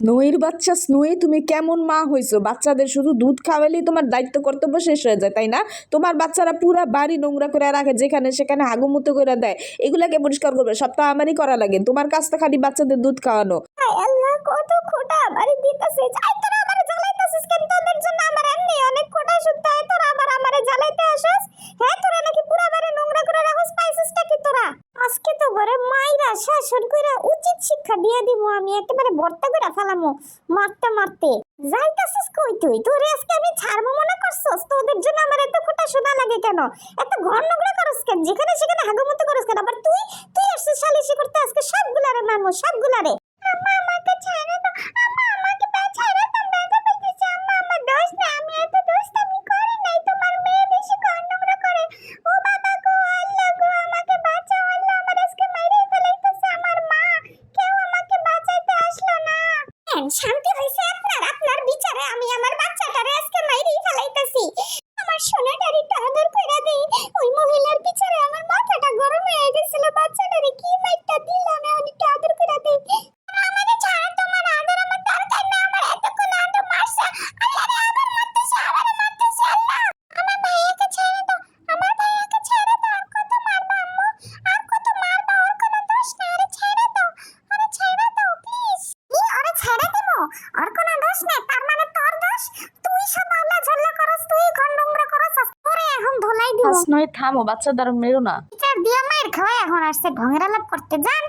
স্নোয়ের বাচ্চা স্নোয়ে তুমি কেমন মা হইছো? বাচ্চাদের শুধু দুধ খাওয়ালেই তোমার দায়িত্ব, কর্তব্য শেষ হয়ে যায়, তাই না? তোমার বাচ্চারা পুরা বাড়ি নোংরা করে রাখে, যেখানে সেখানে হাগুমুতো করে দেয়। এগুলাকে পরিষ্কার করবে সপ্তাহ আমারই করা লাগে। তোমার কাজটা খালি বাচ্চাদের দুধ খাওয়ানো। কত খোটা, বাড়ি দিতেছে ঘরে মাইরা শাসন কইরা উচিত শিক্ষা দিয়ে দিব আমি, একেবারে ভর্তা করে ফেলামো, মারতে মারতে। যাইতাছিস কই তুই? তোরে আজকে আমি ছাড়বো মনে করছস? তোদের জন্য আমার এত খোটা শোনা লাগে কেন? এত ঘর নোংরা করস কেন? যেখানে সেখানে হাগুমতো করস কেন? আবার তুই তুই আসছিস সালিশি করতে আজকে সবগুলারে মারমু, সবগুলারে। শান্তি হইছে আপনার আপনার বিচারে আমি আমার বাচ্চাটারে আজকে মাইরেই ফেলাইতেছি। আমার সোনাটারে একটু আদর করে দেই, ওই মহিলার বিচারে আমার মাথাটা গরম হয়ে গেছিল। বাচ্চাটারে কি মাইরটা দিলাম এখন নয় থামো বাচ্চা দ্বারা মেরো না। টিচার দিয়ে মায়ের খাওয়া এখন আসছে ঢঙ্গের আলাপ করতে যান।